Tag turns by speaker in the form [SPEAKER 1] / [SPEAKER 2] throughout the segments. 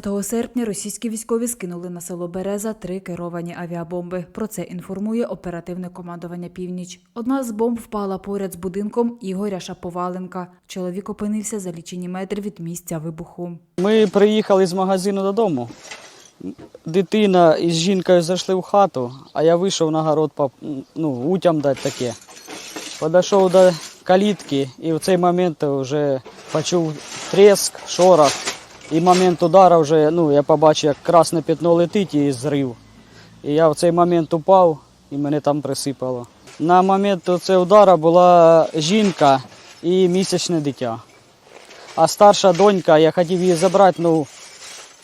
[SPEAKER 1] 13 серпня російські військові скинули на село Береза три керовані авіабомби. Про це інформує оперативне командування Північ. Одна з бомб впала поряд з будинком Ігоря Шаповаленка. Чоловік опинився за лічені метри від місця вибуху.
[SPEAKER 2] Ми приїхали з магазину додому. Дитина із жінкою зайшли в хату, а я вийшов на город ну, утям дати таке. Подійшов до калітки і в цей момент вже почув треск, шорох. І момент удару вже, ну, я побачив, як красне пятно летить і зрив. І я в цей момент упав і мене там присипало. На момент цього удару була жінка і місячне дитя. А старша донька, я хотів її забрати, ну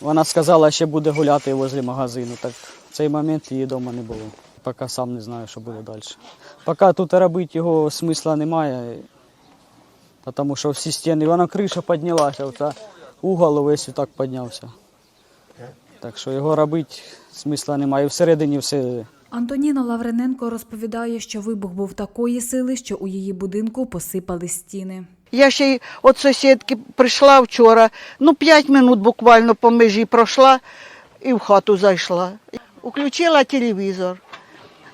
[SPEAKER 2] вона сказала, що буде гуляти возле магазину. Так в цей момент її вдома не було. Поки сам не знаю, що буде далі. Поки тут робити його смисла немає, тому що всі стіни, вона криша піднялася, угол весь так піднявся. Так що його робити смисла немає. Всередині все
[SPEAKER 1] Антоніна Лаврененко розповідає, що вибух був такої сили, що у її будинку посипали стіни.
[SPEAKER 3] Я ще й від сусідки прийшла вчора, ну п'ять минут буквально по межі пройшла і в хату зайшла. Включила телевізор.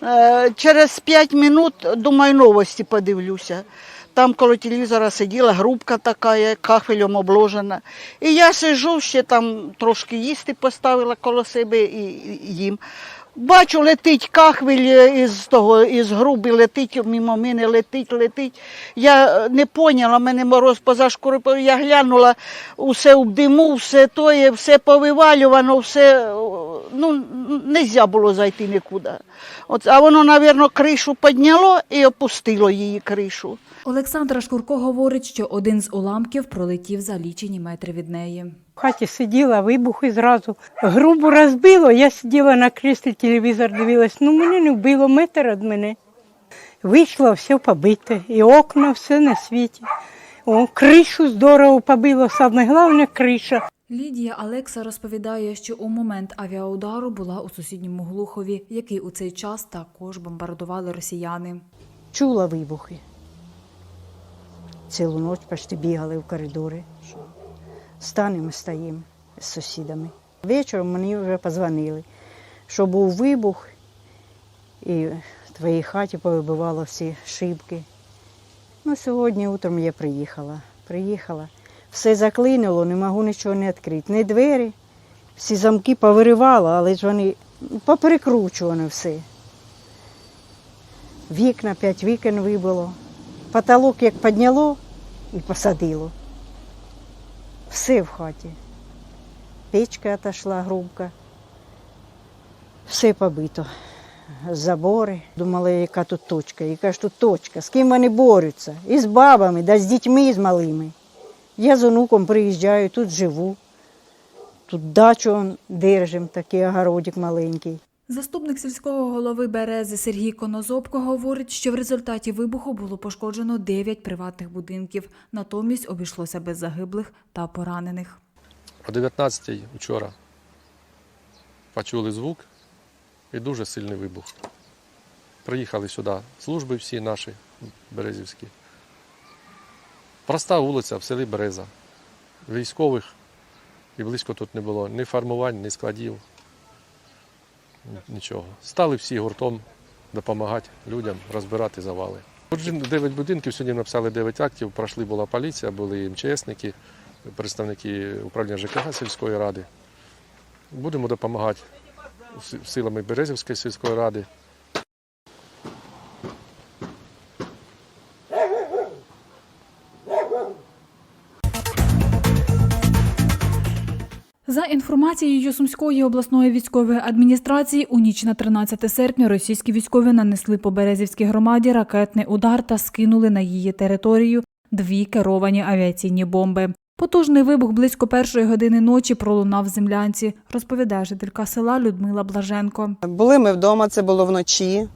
[SPEAKER 3] Е, Через п'ять минут, думаю, новості подивлюся. Там коло телевізора сиділа групка така, кафелем обложена. І я сижу, ще там трошки їсти поставила коло себе і їм. Бачу, летить кахвель із того, із груби летить, мимо мене летить, летить. Я е, не поняла, мене мороз поза шкурою. Я глянула, усе в диму, все тоє, все повивалювано, все, ну, не можна було зайти нікуди. От, а воно, мабуть, кришу підняло і опустило її кришу.
[SPEAKER 1] Олександра Шкурко говорить, що один з уламків пролетів за лічені метри від неї.
[SPEAKER 4] В хаті сиділа, вибух і зразу грубо розбило. Я сиділа на кріслі, телевізор дивилась. Ну мене не вбило метр від мене. Вийшло, все побите, і окна, все на світі. О, кришу здорово побило, саме головне криша.
[SPEAKER 1] Лідія Алекса розповідає, що у момент авіаудару була у сусідньому Глухові, який у цей час також бомбардували росіяни.
[SPEAKER 4] Чула вибухи. Цілу ніч почти бігали в коридори. Станемо, стоїмо з сусідами. Вечором мені вже позвонили, що був вибух, і в твоїй хаті повибивало всі шибки. Ну, сьогодні утром я приїхала. Приїхала. Все заклинило, не можу нічого не відкрити. Ні двері, всі замки повиривало, але ж вони ну, все. Вікна, п'ять вікон вибило. Потолок як підняло і посадило. Все в хаті. Печка отошла грубка. Все побито. Забори. Думала, яка тут точка. Яка ж тут точка? З ким вони борються? І з бабами, да з дітьми з малими. Я з онуком приїжджаю, тут живу. Тут дачу он держим, такий огородик маленький.
[SPEAKER 1] Заступник сільського голови Берези Сергій Конозобко говорить, що в результаті вибуху було пошкоджено 9 приватних будинків, натомість обійшлося без загиблих та поранених.
[SPEAKER 5] О 19-й вчора почули звук і дуже сильний вибух. Приїхали сюди служби всі наші березівські. Проста вулиця в селі Береза. Військових і близько тут не було ні формувань, ні складів. Нічого. Стали всі гуртом допомагати людям розбирати завали. 9 будинків, сьогодні написали 9 актів, пройшли була поліція, були МЧСники, представники управління ЖКГ сільської ради. Будемо допомагати силами Березівської сільської ради.
[SPEAKER 1] За інформацією Сумської обласної військової адміністрації, у ніч на 13 серпня російські військові нанесли по Березівській громаді ракетний удар та скинули на її територію дві керовані авіаційні бомби. Потужний вибух близько першої години ночі пролунав землянці, розповідає жителька села Людмила Блаженко.
[SPEAKER 6] Були ми вдома, це було вночі.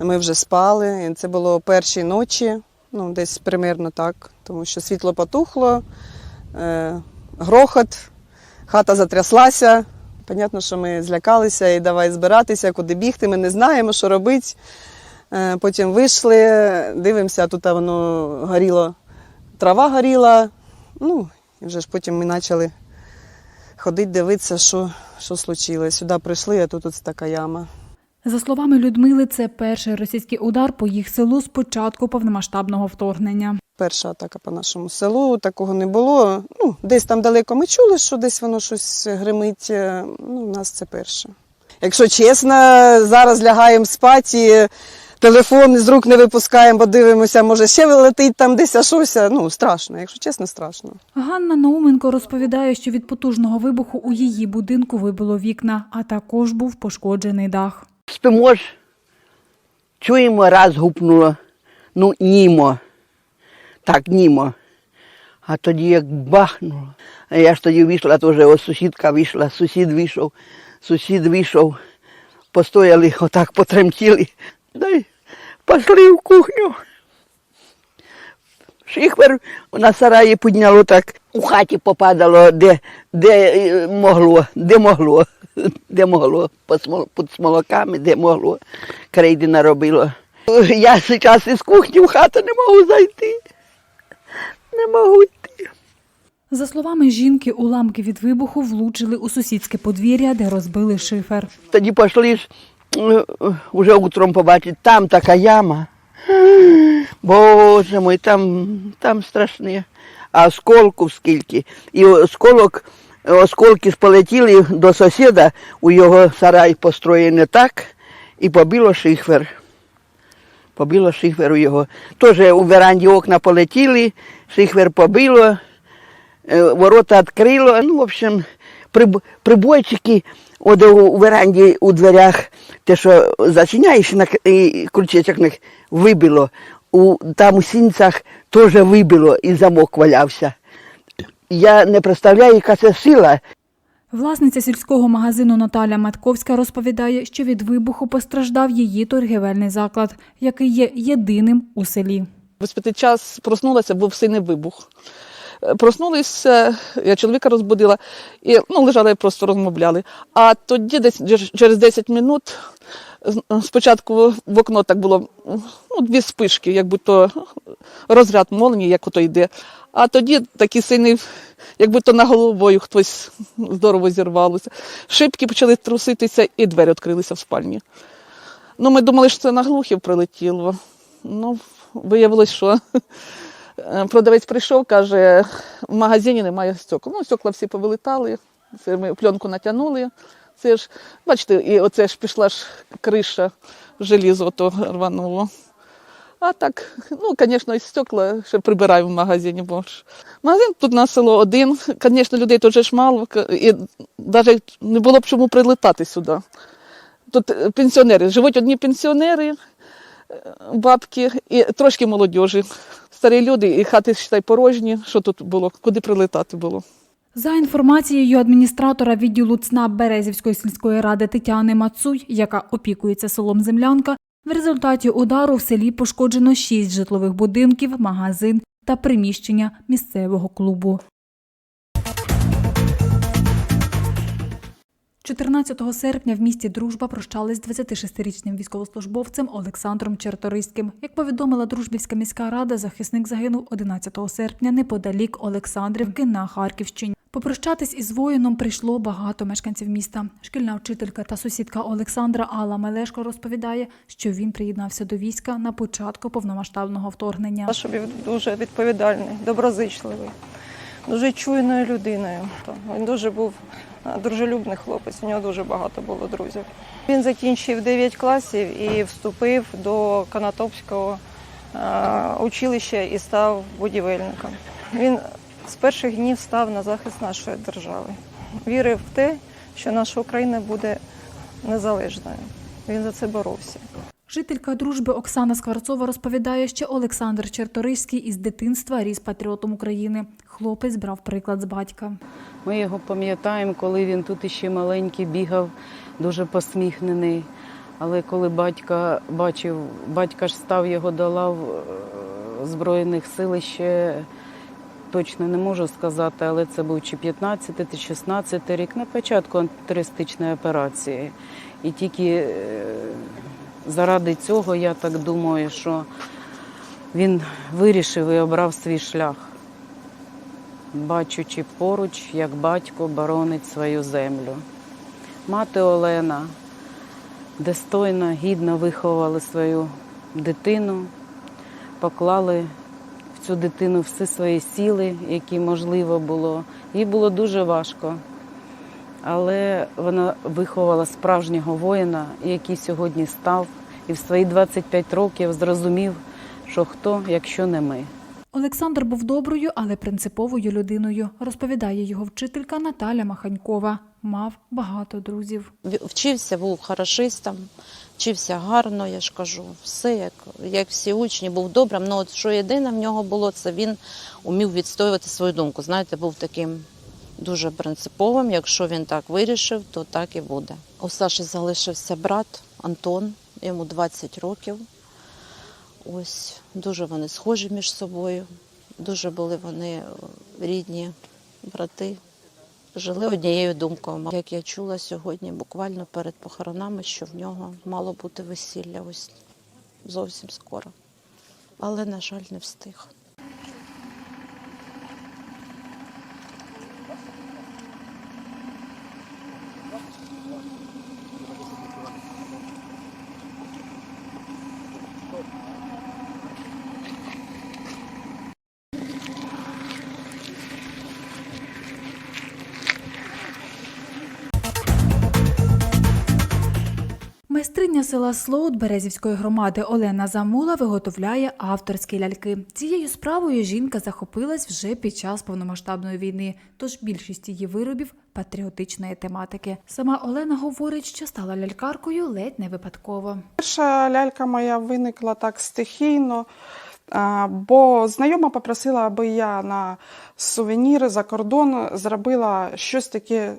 [SPEAKER 6] Ми вже спали. Це було перші ночі, ну десь примерно так, тому що світло потухло, е, грохот, хата затряслася. Понятно, що ми злякалися і давай збиратися, куди бігти. Ми не знаємо, що робити. Е, потім вийшли, дивимося, тут воно горіло, трава горіла. Ну, і вже ж потім ми почали ходити, дивитися, що, що случилось. Сюди прийшли, а тут ось така яма.
[SPEAKER 1] За словами Людмили, це перший російський удар по їх селу з початку повномасштабного вторгнення.
[SPEAKER 6] Перша атака по нашому селу, такого не було. Ну, десь там далеко ми чули, що десь воно щось гримить. Е, Ну, у нас це перше. Якщо чесно, зараз лягаємо спати, телефон з рук не випускаємо, бо дивимося, може ще летить там десь а щось. Ну, страшно, якщо чесно, страшно.
[SPEAKER 1] Ганна Науменко розповідає, що від потужного вибуху у її будинку вибило вікна, а також був пошкоджений дах.
[SPEAKER 7] Спимо ж, чуємо, раз гупнуло, ну німо. Так, німо. А тоді як бахнуло. А я ж тоді вийшла, теж ось сусідка вийшла, сусід вийшов, сусід вийшов, постояли, отак потремтіли. Дай пішли в кухню. Шихвер на сараї підняло так, у хаті попадало, де, де е, могло, де могло, де могло, під смолоками, де могло, крейди наробило. Я зараз із кухні в хату не можу зайти. Не можу йти.
[SPEAKER 1] За словами жінки, уламки від вибуху влучили у сусідське подвір'я, де розбили шифер.
[SPEAKER 7] Тоді пішли ж е, е, утром побачити, там така яма. Боже мой, там, там страшне. А осколків скільки. І осколок, осколки полетіли до сусіда, у його сарай построєний так, і побило шифер. Побило шифер у його. Теж у веранді окна полетіли, шифер побило, е, ворота відкрило. Ну, в общем, приб- прибойчики от у у веранді у дверях, те, що зачиняєш, на і ключичок них вибило. У, там у сінцях теж вибило і замок валявся. Я не представляю, яка це сила.
[SPEAKER 1] Власниця сільського магазину Наталя Матковська розповідає, що від вибуху постраждав її торгівельний заклад, який є єдиним у селі.
[SPEAKER 8] Виспити час проснулася, був сильний вибух. Е, Проснулися, я чоловіка розбудила, і ну, лежали просто розмовляли. А тоді, десь через 10 минут, спочатку в окно так було ну, дві спишки, як будто розряд молнії, як ото йде. А тоді такий сильний, як будто на головою хтось здорово зірвалося. Шибки почали труситися, і двері відкрилися в спальні. Ну, ми думали, що це на глухів прилетіло. Ну, виявилось, що продавець прийшов, каже, в магазині немає стекол. Ну, стекла всі повилітали, це ми пленку натягнули. Це ж, бачите, і оце ж пішла ж криша, желізо то рвануло. А так, ну, звісно, і стекла ще прибираю в магазині, бо ж. Магазин тут на село один. Звісно, людей тут ж мало, і навіть не було б чому прилетати сюди. Тут е, пенсіонери, живуть одні пенсіонери, бабки і трошки молодіжі. Старі люди, і хати считай, порожні. Що тут було? Куди прилетати було?
[SPEAKER 1] За інформацією адміністратора відділу ЦНАП Березівської сільської ради Тетяни Мацуй, яка опікується селом Землянка, в результаті удару в селі пошкоджено шість житлових будинків, магазин та приміщення місцевого клубу. 14 серпня в місті Дружба прощались з 26-річним військовослужбовцем Олександром Черториським. Як повідомила Дружбівська міська рада, захисник загинув 11 серпня неподалік Олександрівки на Харківщині. Попрощатись із воїном прийшло багато мешканців міста. Шкільна вчителька та сусідка Олександра Алла Мелешко розповідає, що він приєднався до війська на початку повномасштабного вторгнення.
[SPEAKER 9] він дуже відповідальний, доброзичливий, дуже чуйною людиною. Він дуже був е, дружелюбний хлопець, у нього дуже багато було друзів. Він закінчив 9 класів і вступив до Канатопського е, училища і став будівельником. Він з перших днів став на захист нашої держави. Вірив в те, що наша Україна буде незалежною. Він за це боровся.
[SPEAKER 1] Жителька дружби Оксана Скварцова розповідає, що Олександр Черториський із дитинства ріс патріотом України. Хлопець брав приклад з батька.
[SPEAKER 10] Ми його пам'ятаємо, коли він тут іще маленький бігав, дуже посміхнений. Але коли батька бачив, батька ж став його до лав е, Збройних сил ще точно не можу сказати, але це був чи 15 чи 16 рік на початку антитерористичної операції. І тільки е, заради цього я так думаю, що він вирішив і обрав свій шлях. бачучи поруч, як батько боронить свою землю. Мати Олена достойно, гідно виховували свою дитину, поклали в цю дитину всі свої сили, які можливо було. Їй було дуже важко. Але вона виховала справжнього воїна, який сьогодні став і в свої 25 років зрозумів, що хто, якщо не ми.
[SPEAKER 1] Олександр був доброю, але принциповою людиною, розповідає його вчителька Наталя Маханькова. Мав багато друзів.
[SPEAKER 11] Вчився, був хорошистом, вчився гарно, я ж кажу, все як, як всі учні, був добрим. Ну, от що єдине в нього було, це він умів відстоювати свою думку. Знаєте, був таким дуже принциповим. Якщо він так вирішив, то так і буде. У Саші залишився брат Антон, йому 20 років. Ось дуже вони схожі між собою. Дуже були вони рідні брати жили однією думкою. Як я чула сьогодні, буквально перед похоронами, що в нього мало бути весілля ось зовсім скоро. Але, на жаль, не встиг.
[SPEAKER 1] Села Слоут Березівської громади Олена Замула виготовляє авторські ляльки. Цією справою жінка захопилась вже під час повномасштабної війни, тож більшість її виробів патріотичної тематики. Сама Олена говорить, що стала лялькаркою ледь не випадково.
[SPEAKER 12] Перша лялька моя виникла так стихійно, бо знайома попросила, аби я на сувеніри за кордон зробила щось таке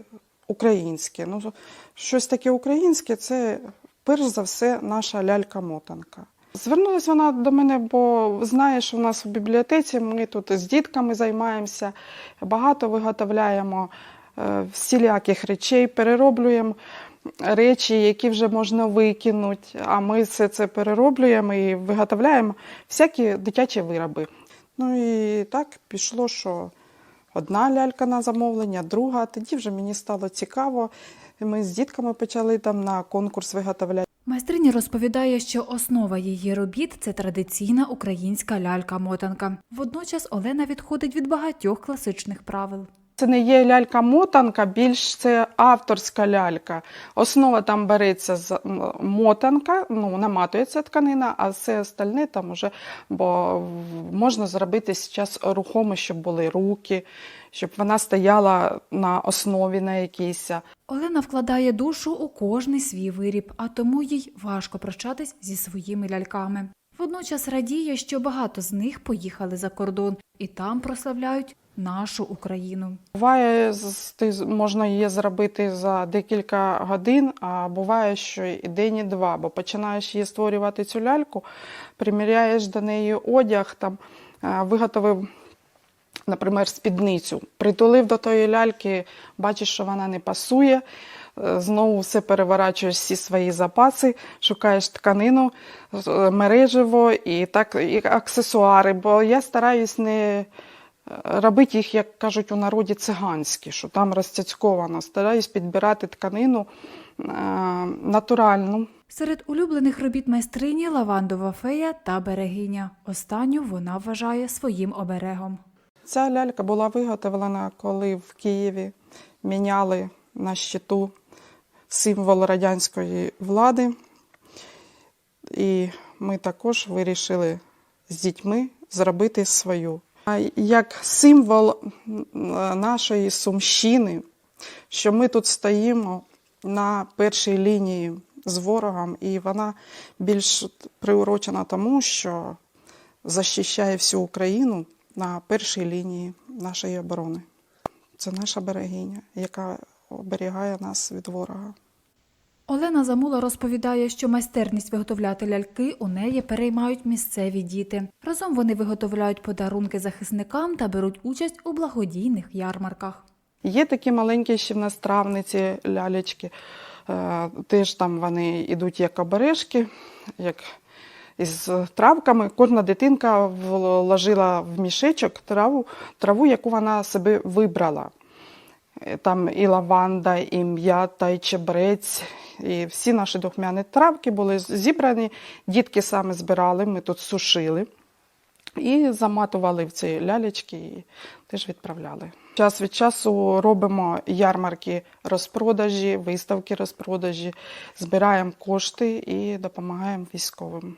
[SPEAKER 12] українське. Ну, щось таке українське це перш за все наша лялька-мотанка. Звернулась вона до мене, бо знає, що в нас в бібліотеці ми тут з дітками займаємося, багато виготовляємо е, всіляких речей, перероблюємо речі, які вже можна викинути, а ми все це перероблюємо і виготовляємо всякі дитячі вироби. Ну і так пішло, що одна лялька на замовлення, друга. Тоді вже мені стало цікаво. Ми з дітками почали там на конкурс виготовляти.
[SPEAKER 1] Майстриня розповідає, що основа її робіт це традиційна українська лялька-мотанка. Водночас Олена відходить від багатьох класичних правил.
[SPEAKER 12] Це не є лялька-мотанка, більш це авторська лялька. Основа там береться з мотанка, ну, наматується тканина, а все остальне там уже, бо можна зробити зараз рухомо, щоб були руки, щоб вона стояла на основі на якійсь.
[SPEAKER 1] Олена вкладає душу у кожний свій виріб, а тому їй важко прощатись зі своїми ляльками. Водночас радіє, що багато з них поїхали за кордон і там прославляють нашу Україну.
[SPEAKER 12] Буває, можна її зробити за декілька годин, а буває, що і день, і два, бо починаєш її створювати цю ляльку, приміряєш до неї одяг, там, е, виготовив, наприклад, спідницю, притулив до тої ляльки, бачиш, що вона не пасує. е, Знову все переворачуєш всі свої запаси, шукаєш тканину, е, мереживо і так і аксесуари. Бо я стараюсь не робити їх, як кажуть у народі, циганські, що там розцяцьковано. Стараюсь підбирати тканину е, натуральну.
[SPEAKER 1] Серед улюблених робіт майстрині лавандова фея та берегиня. Останню вона вважає своїм оберегом.
[SPEAKER 12] Ця лялька була виготовлена, коли в Києві міняли на щиту символ радянської влади. І ми також вирішили з дітьми зробити свою. Як символ нашої сумщини, що ми тут стоїмо на першій лінії з ворогом, і вона більш приурочена тому, що захищає всю Україну на першій лінії нашої оборони. Це наша берегиня, яка оберігає нас від ворога.
[SPEAKER 1] Олена Замула розповідає, що майстерність виготовляти ляльки у неї переймають місцеві діти. Разом вони виготовляють подарунки захисникам та беруть участь у благодійних ярмарках.
[SPEAKER 12] Є такі маленькі ще в нас травниці лялечки. Е, Теж там вони йдуть як обережки, як із травками. Кожна дитинка вложила в мішечок траву, траву, яку вона себе вибрала. Е, Там і лаванда, і м'ята, і чебрець. І всі наші духмяні травки були зібрані. Дітки саме збирали, ми тут сушили. І заматували в ці лялечки і теж відправляли. Час від часу робимо ярмарки розпродажі, виставки розпродажі, збираємо кошти і допомагаємо військовим.